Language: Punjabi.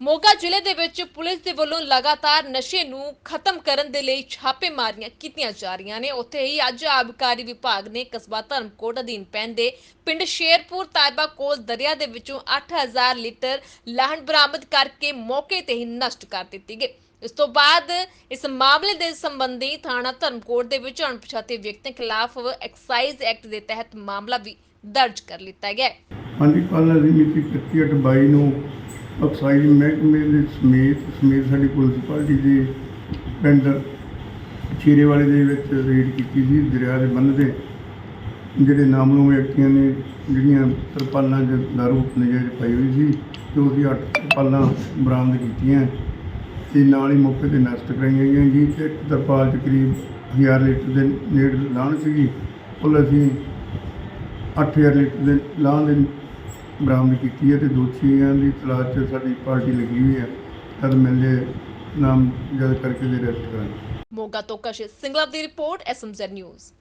ਮੋਗਾ ਜ਼ਿਲ੍ਹੇ ਦੇ ਵਿੱਚ ਪੁਲਿਸ ਦੇ ਵੱਲੋਂ ਲਗਾਤਾਰ ਨਸ਼ੇ ਨੂੰ ਖਤਮ ਕਰਨ ਦੇ ਲਈ ਛਾਪੇਮਾਰੀਆਂ ਕੀਤੀਆਂ ਜਾ ਰਹੀਆਂ ਨੇ। ਉੱਥੇ ਹੀ ਅੱਜ ਆਬਕਾਰੀ ਵਿਭਾਗ ਨੇ ਕਸਬਾ ਧਰਮਕੋਟ ਅਧੀਨ ਪੈਂਦੇ ਪਿੰਡ ਸ਼ੇਰਪੁਰ ਤਾਇਬਾ ਕੋਲ ਦਰਿਆ ਦੇ ਵਿੱਚੋਂ 8000 ਲੀਟਰ ਲਾਹਣ ਬਰਾਮਦ ਕਰਕੇ ਮੌਕੇ ਤੇ ਹੀ ਨਸ਼ਟ ਕਰ ਦਿੱਤੀ ਗਈ। ਇਸ ਤੋਂ ਬਾਅਦ ਇਸ ਮਾਮਲੇ ਦੇ ਸੰਬੰਧੀ ਥਾਣਾ ਧਰਮਕੋਟ ਦੇ ਵਿੱਚ ਅਣਪਛਾਤੇ ਵਿਅਕਤੀਆਂ ਖਿਲਾਫ ਐਕਸਾਈਜ਼ ਐਕਟ ਦੇ ਤਹਿਤ ਮਾਮਲਾ ਵੀ ਦਰਜ ਕਰ ਲਿੱਤਾ ਗਿਆ ਹੈ। ਹਾਂਜੀ, ਕੱਲ੍ਹ ਅਸੀਂ ਮਿਤੀ 25/22 ਨੂੰ ਅਕਸਾਈਜ਼ ਮਹਿਕਮੇ ਦੇ ਸਮੇਤ ਸਮੇਤ ਸਾਡੀ ਪੁਲਿਸ ਪਾਰਟੀ ਦੇ ਪਿੰਡ ਚੀਰੇ ਵਾਲੇ ਦੇ ਵਿੱਚ ਰੇਡ ਕੀਤੀ ਸੀ, ਦਰਿਆ ਦੇ ਬੰਨ੍ਹ ਤੇ। ਜਿਹੜੇ ਨਾਮਲੂਮ ਵਿਅਕਤੀਆਂ ਨੇ, ਜਿਹੜੀਆਂ ਤਰਪਾਲਾਂ 'ਚ ਦਾਰੂ ਨਜਾਇਜ਼ ਪਾਈ ਹੋਈ ਸੀ, ਤੇ ਉਹਦੀ ਅੱਠ ਤਰਪਾਲਾਂ ਬਰਾਮਦ ਕੀਤੀਆਂ। ਤੇ ਨਾਲ ਹੀ ਮੌਕੇ ਤੇ ਨਸ਼ਟ ਕਰਾਈਆਂ ਗਈਆਂ ਜੀ, ਤੇ ਇੱਕ ਤਰਪਾਲ 'ਚ ਕਰੀਬ 1000 ਲੀਟਰ ਦੇ ਨੇੜੇ ਲਾਣ ਸੀਗੀ। ਉਹ ਅਸੀਂ 8000 ਲੀਟਰ ਦੇ ਲਾਹ ਦੇ ਬਰਾਮਦ ਕੀਤੀ ਹੈ ਤੇ ਦੋਸ਼ੀਆਂ ਦੀ ਤਲਾਸ਼ 'ਚ ਸਾਡੀ ਪਾਰਟੀ ਲੱਗੀ ਹੋਈ ਹੈ। ਤਦ ਮਿਲਦੇ ਨਾਮ ਜਦ ਕਰਕੇ ਦੇ ਅਰੈਸਟ ਕਰਾਂਗੇ। ਮੋਗਾ ਤੋਂ ਕਸ਼ਿਸ਼ ਸਿੰਗਲਾ ਦੀ ਰਿਪੋਰਟ ਐਸਐਮਜ਼ੈਡ ਨਿਊਜ਼।